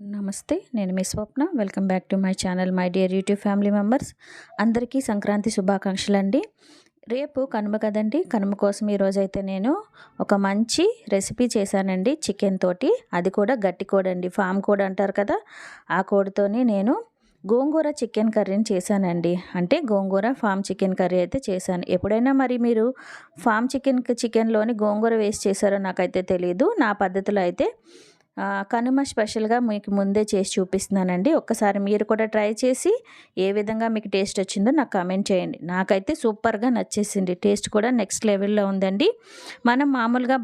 నమస్తే నేను మీ Swapna. Welcome back to my channel my dear YouTube family members. అందరికీ సంక్రాంతి శుభాకాంక్షలు అండి. రేపు కనుమ కదండి. కనుమ కోసం ఈరోజైతే నేను ఒక మంచి రెసిపీ చేశానండి చికెన్ తోటి. అది కూడా గట్టి కోడండి అండి ఫామ్ కోడ్ అంటారు కదా. ఆ కోడితోని నేను గోంగూర చికెన్ కర్రీని చేశానండి. అంటే గోంగూర ఫామ్ చికెన్ కర్రీ అయితే చేశాను. ఎప్పుడైనా మరి మీరు ఫామ్ చికెన్ చికెన్లోని గోంగూర వేస్ట్ చేశారో నాకైతే తెలియదు నా పద్ధతిలో అయితే కనుమ స్పెషల్గా మీకు ముందే చేసి చూపిస్తున్నానండి. ఒక్కసారి మీరు కూడా ట్రై చేసి ఏ విధంగా మీకు టేస్ట్ వచ్చిందో నాకు కామెంట్ చేయండి. నాకైతే సూపర్గా నచ్చేసింది. టేస్ట్ కూడా నెక్స్ట్ లెవెల్లో ఉందండి. మనం మామూలుగా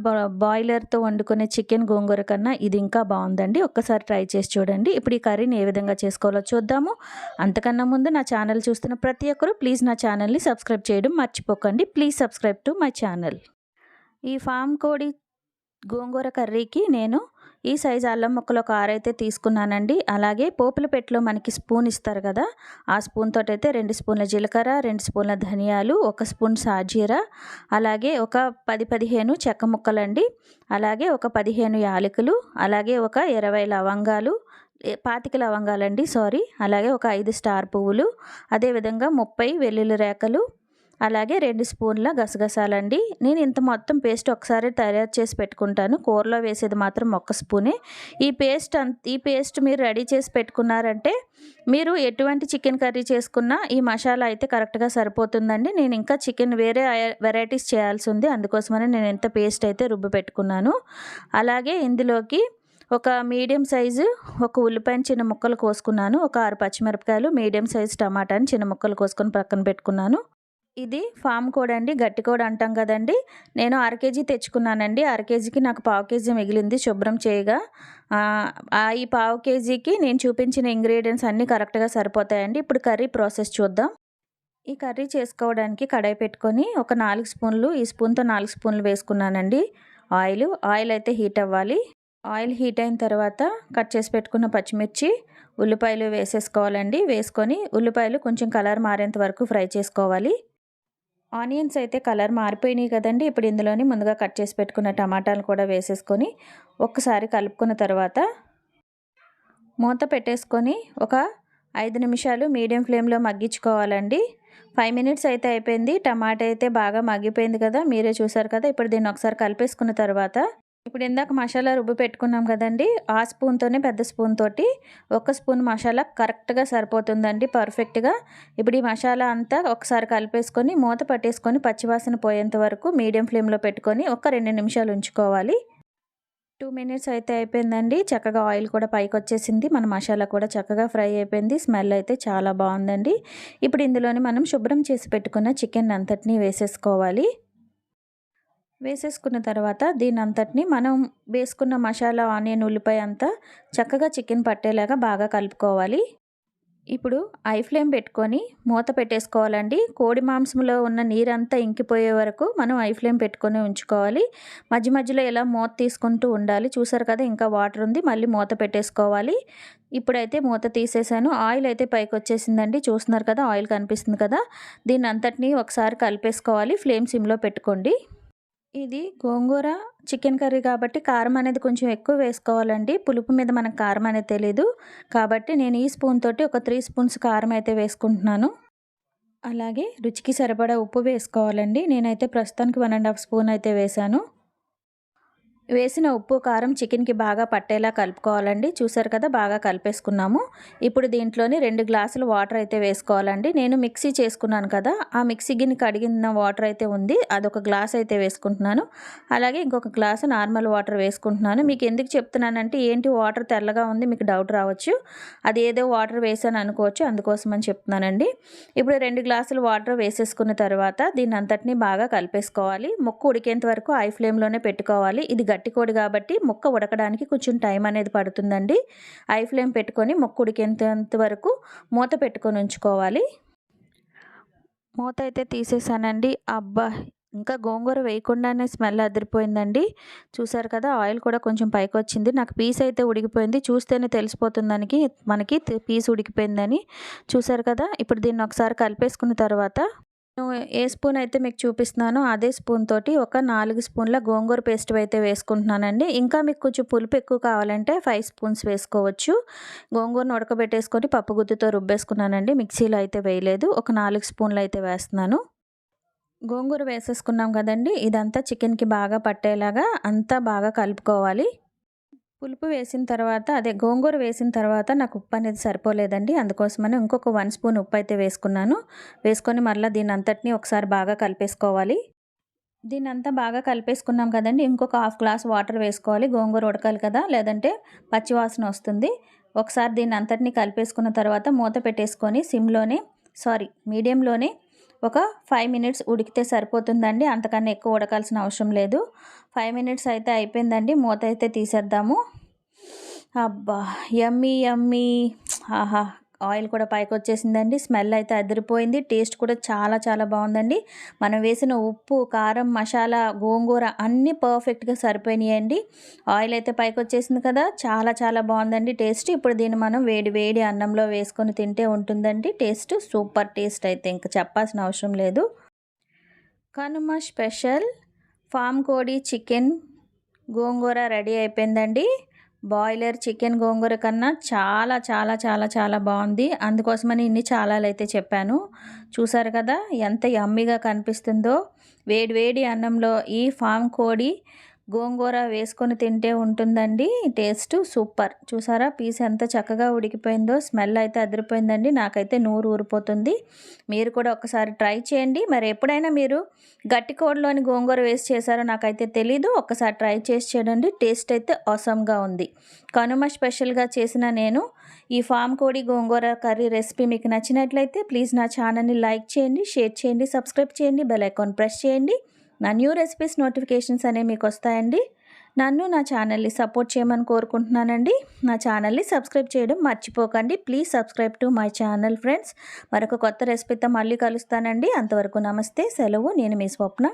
బాయిలర్తో వండుకునే చికెన్ గోంగూర కన్నా ఇది ఇంకా బాగుందండి. ఒక్కసారి ట్రై చేసి చూడండి. ఇప్పుడు ఈ కర్రీని ఏ విధంగా చేసుకోవాలో చూద్దాము. అంతకన్నా ముందు నా ఛానల్ చూస్తున్న ప్రతి ఒక్కరూ ప్లీజ్ నా ఛానల్ని సబ్స్క్రైబ్ చేయడం మర్చిపోకండి. Please subscribe to my channel. ఈ ఫామ్ కోడి గోంగూర కర్రీకి నేను ఈ సైజు అల్లం ముక్కలు ఒక ఆరైతే తీసుకున్నానండి. అలాగే పోపుల పెట్టలో మనకి స్పూన్ ఇస్తారు కదా ఆ స్పూన్ తోటి అయితే రెండు స్పూన్ల జీలకర్ర రెండు స్పూన్ల ధనియాలు ఒక స్పూన్ సాజీరా అలాగే ఒక పది పదిహేను చెక్క ముక్కలండి. అలాగే ఒక పదిహేను యాలకులు అలాగే ఒక ఇరవై లవంగాలు పాతిక లవంగాలండి సారీ. అలాగే ఒక ఐదు స్టార్ పువ్వులు అదేవిధంగా ముప్పై వెల్లుల్లి రేకలు అలాగే రెండు స్పూన్ల గసగసాలండి. నేను ఇంత మొత్తం పేస్ట్ ఒకసారి తయారు చేసి పెట్టుకుంటాను. కూరలో వేసేది మాత్రం ఒక్క స్పూనే. ఈ పేస్ట్ ఈ పేస్ట్ మీరు రెడీ చేసి పెట్టుకున్నారంటే మీరు ఎటువంటి చికెన్ కర్రీ చేసుకున్నా ఈ మసాలా అయితే కరెక్ట్గా సరిపోతుందండి. నేను ఇంకా చికెన్ వేరే వెరైటీస్ చేయాల్సి ఉంది. అందుకోసమని నేను ఎంత పేస్ట్ అయితే రుబ్బు పెట్టుకున్నాను. అలాగే ఇందులోకి ఒక మీడియం సైజు ఒక ఉల్లిపాయని చిన్న ముక్కలు కోసుకున్నాను. ఒక ఆరు పచ్చిమిరపకాయలు మీడియం సైజు టమాటాని చిన్న ముక్కలు కోసుకొని పక్కన పెట్టుకున్నాను. ఇది ఫామ్ కోడ్ అండి గట్టి కోడ్ అంటాం కదండి. నేను అర కేజీ తెచ్చుకున్నానండి. అర కేజీకి నాకు పావు కేజీ మిగిలింది శుభ్రం చేయగా. ఈ పావు కేజీకి నేను చూపించిన ఇంగ్రీడియంట్స్ అన్నీ కరెక్ట్గా సరిపోతాయండి. ఇప్పుడు కర్రీ ప్రాసెస్ చూద్దాం. ఈ కర్రీ చేసుకోవడానికి కడాయి పెట్టుకొని ఒక నాలుగు స్పూన్లు ఈ స్పూన్తో నాలుగు స్పూన్లు వేసుకున్నానండి. ఆయిల్ ఆయిల్ అయితే హీట్ అవ్వాలి. ఆయిల్ హీట్ అయిన తర్వాత కట్ చేసి పెట్టుకున్న పచ్చిమిర్చి ఉల్లిపాయలు వేసేసుకోవాలండి. వేసుకొని ఉల్లిపాయలు కొంచెం కలర్ మారేంత వరకు ఫ్రై చేసుకోవాలి. ఆనియన్స్ అయితే కలర్ మారిపోయినాయి కదండి. ఇప్పుడు ఇందులోని ముందుగా కట్ చేసి పెట్టుకున్న టమాటాలు కూడా వేసేసుకొని ఒక్కసారి కలుపుకున్న తర్వాత మూత పెట్టేసుకొని ఒక ఐదు నిమిషాలు మీడియం ఫ్లేమ్లో మగ్గించుకోవాలండి. ఫైవ్ మినిట్స్ అయితే అయిపోయింది. టమాటా అయితే బాగా మగ్గిపోయింది కదా. మీరే చూసారు కదా. ఇప్పుడు దీన్ని ఒకసారి కలిపేసుకున్న తర్వాత ఇప్పుడు ఇందాక మసాలా రుబ్బు పెట్టుకున్నాం కదండి ఆ స్పూన్తోనే పెద్ద స్పూన్ తోటి ఒక స్పూన్ మసాలా కరెక్ట్గా సరిపోతుందండి పర్ఫెక్ట్గా. ఇప్పుడు ఈ మసాలా అంతా ఒకసారి కలిపేసుకొని మూత పట్టేసుకొని పచ్చివాసన పోయేంత వరకు మీడియం ఫ్లేమ్లో పెట్టుకొని ఒక రెండు నిమిషాలు ఉంచుకోవాలి. టూ మినిట్స్ అయితే అయిపోయిందండి చక్కగా ఆయిల్ కూడా పైకి వచ్చేసింది మన మసాలా కూడా చక్కగా ఫ్రై అయిపోయింది స్మెల్ అయితే చాలా బాగుందండి. ఇప్పుడు ఇందులోనే మనం శుభ్రం చేసి పెట్టుకున్న చికెన్ అంతటినీ వేసేసుకోవాలి. వేసేసుకున్న తర్వాత దీని అంతటిని మనం వేసుకున్న మసాలా ఆనియన్ ఉల్లిపాయ అంతా చక్కగా చికెన్ పట్టేలాగా బాగా కలుపుకోవాలి. ఇప్పుడు ఐ ఫ్లేమ్ పెట్టుకొని మూత పెట్టేసుకోవాలండి. కోడి మాంసంలో ఉన్న నీరంతా ఇంకిపోయే వరకు మనం ఐ ఫ్లేమ్ పెట్టుకొని ఉంచుకోవాలి. మధ్య మధ్యలో ఇలా మూత తీసుకుంటూ ఉండాలి చూసారు కదా ఇంకా వాటర్ ఉంది మళ్ళీ మూత పెట్టేసుకోవాలి. ఇప్పుడైతే మూత తీసేసాను. ఆయిల్ అయితే పైకి వచ్చేసిందండి. చూస్తున్నారు కదా ఆయిల్ కనిపిస్తుంది కదా. దీని అంతటినీ ఒకసారి కలిపేసుకోవాలి. ఫ్లేమ్ సిమ్లో పెట్టుకోండి. ఇది గోంగూర చికెన్ కర్రీ కాబట్టి కారం అనేది కొంచెం ఎక్కువ వేసుకోవాలండి. పులుపు మీద మనకు కారం అనేది తెలీదు. కాబట్టి నేను ఈ స్పూన్ తోటి ఒక త్రీ స్పూన్స్ కారం అయితే వేసుకుంటున్నాను. అలాగే రుచికి సరిపడా ఉప్పు వేసుకోవాలండి. నేనైతే ప్రస్తుతానికి వన్ అండ్ హాఫ్ స్పూన్ అయితే వేశాను. వేసిన ఉప్పు కారం చికెన్కి బాగా పట్టేలా కలుపుకోవాలండి. చూసారు కదా బాగా కలిపేసుకున్నాము. ఇప్పుడు దీంట్లోని రెండు గ్లాసులు వాటర్ అయితే వేసుకోవాలండి. నేను మిక్సీ చేసుకున్నాను కదా ఆ మిక్సీ గిన్నె కడిగిన వాటర్ అయితే ఉంది. అదొక గ్లాస్ అయితే వేసుకుంటున్నాను. అలాగే ఇంకొక గ్లాసు నార్మల్ వాటర్ వేసుకుంటున్నాను. మీకు ఎందుకు చెప్తున్నానంటే ఏంటి వాటర్ తెల్లగా ఉంది మీకు డౌట్ రావచ్చు. అది ఏదో వాటర్ వేసాను అనుకోవచ్చు అందుకోసం అని చెప్తున్నానండి. ఇప్పుడు రెండు గ్లాసులు వాటర్ వేసేసుకున్న తర్వాత దీన్ని అంతటినీ బాగా కలిపేసుకోవాలి. ముక్కు ఉడికేంత వరకు ఐ ఫ్లేమ్లోనే పెట్టుకోవాలి. ఇది గట్టి కోడి కాబట్టి ముక్క ఉడకడానికి కొంచెం టైం అనేది పడుతుందండి. ఐ ఫ్లేమ్ పెట్టుకొని ముక్క ఉడికేంత వరకు మూత పెట్టుకొని ఉంచుకోవాలి. మూత అయితే తీసేసానండి. అబ్బా! ఇంకా గోంగూర వేయకుండానే స్మెల్ అదిరిపోయిందండి. చూసారు కదా ఆయిల్ కూడా కొంచెం పైకి వచ్చింది నాకు పీస్ అయితే ఉడికిపోయింది. చూస్తేనే తెలిసిపోతుంది దానికి మనకి పీస్ ఉడికిపోయిందని. చూసారు కదా ఇప్పుడు దీన్ని ఒకసారి కలిపేసుకున్న తర్వాత ఏ స్పూన్ అయితే మీకు చూపిస్తున్నానో అదే స్పూన్ తోటి ఒక నాలుగు స్పూన్ల గోంగూర పేస్ట్ అయితే వేసుకుంటున్నానండి. ఇంకా మీకు కొంచెం పులుపు ఎక్కువ కావాలంటే ఫైవ్ స్పూన్స్ వేసుకోవచ్చు. గోంగూరను ఉడకబెట్టేసుకొని పప్పు గుత్తితో రుబ్బేసుకున్నానండి. మిక్సీలో అయితే వేయలేదు. ఒక నాలుగు స్పూన్లు అయితే వేస్తున్నాను. గోంగూర వేసేసుకున్నాం కదండి. ఇదంతా చికెన్కి బాగా పట్టేలాగా అంతా బాగా కలుపుకోవాలి. పులుపు వేసిన తర్వాత అదే గోంగూర వేసిన తర్వాత నాకు ఉప్పు అనేది సరిపోలేదండి. అందుకోసమని ఇంకొక వన్ స్పూన్ ఉప్పు అయితే వేసుకున్నాను. వేసుకొని మళ్ళీ దీని అంతటిని ఒకసారి బాగా కలిపేసుకోవాలి. దీని అంతా బాగా కలిపేసుకున్నాం కదండి. ఇంకొక హాఫ్ గ్లాస్ వాటర్ వేసుకోవాలి. గోంగూర ఉడకాలి కదా. లేదంటే పచ్చివాసన వస్తుంది. ఒకసారి దీన్ని అంతటిని కలిపేసుకున్న తర్వాత మూత పెట్టేసుకొని సిమ్లోనే సారీ మీడియంలోనే ఒక ఫైవ్ మినిట్స్ ఉడికితే సరిపోతుందండి. అంతకన్నా ఎక్కువ ఉడకాల్సిన అవసరం లేదు. ఫైవ్ మినిట్స్ అయితే అయిపోయిందండి. మూత అయితే తీసేద్దాము. అబ్బా యమ్మీ యమ్మీ ఆహా ఆయిల్ కూడా పైకి వచ్చేసిందండి స్మెల్ అయితే అదిరిపోయింది. టేస్ట్ కూడా చాలా చాలా బాగుందండి. మనం వేసిన ఉప్పు కారం మసాలా గోంగూర అన్నీ పర్ఫెక్ట్గా సరిపోయినాయండి. ఆయిల్ అయితే పైకి వచ్చేసింది కదా. చాలా చాలా బాగుందండి టేస్ట్. ఇప్పుడు దీన్ని మనం వేడి వేడి అన్నంలో వేసుకొని తింటే ఉంటుందండి టేస్ట్. సూపర్ టేస్ట్ అయితే ఇంకా చెప్పాల్సిన అవసరం లేదు. కనుమ స్పెషల్. ఫామ్ కోడి చికెన్. గోంగూర రెడీ అయిపోయిందండి. బాయిలర్ చికెన్ గోంగూర కన్నా చాలా చాలా చాలా చాలా బాగుంది. అందుకోసమని ఇన్ని చాలాలు అయితే చెప్పాను. చూసారు కదా ఎంత యమ్మీగా కనిపిస్తుందో. వేడి వేడి అన్నంలో ఈ ఫామ్ కోడి గోంగూర వేసుకొని తింటే ఉంటుందండి. Taste super. చూసారా? పీస్ ఎంత చక్కగా ఉడికిపోయిందో స్మెల్ అయితే అదిరిపోయిందండి. నాకైతే నూరు ఊరిపోతుంది. మీరు కూడా ఒకసారి ట్రై చేయండి. మరి ఎప్పుడైనా మీరు గట్టి కోడిలోని గోంగూర వేసి చేశారో నాకైతే తెలీదు. ఒకసారి ట్రై చేసి చేయండి టేస్ట్ అయితే అవసరంగా ఉంది. కనుమ స్పెషల్గా చేసిన నేను ఈ ఫామ్ కోడి గోంగూర కర్రీ రెసిపీ మీకు నచ్చినట్లయితే ప్లీజ్ నా ఛానల్ని లైక్ చేయండి షేర్ చేయండి సబ్స్క్రైబ్ చేయండి బెల్ ఐకాన్ ప్రెస్ చేయండి. నా న్యూ రెసిపీస్ నోటిఫికేషన్స్ అనేవి మీకు వస్తాయండి. నన్ను నా ఛానల్ని సపోర్ట్ చేయమని కోరుకుంటున్నానండి. నా ఛానల్ని సబ్స్క్రైబ్ చేయడం మర్చిపోకండి. Please subscribe to my channel friends. మరొక కొత్త రెసిపీతో మళ్ళీ కలుస్తానండి. అంతవరకు నమస్తే సెలవు. నేను మీ స్వప్న.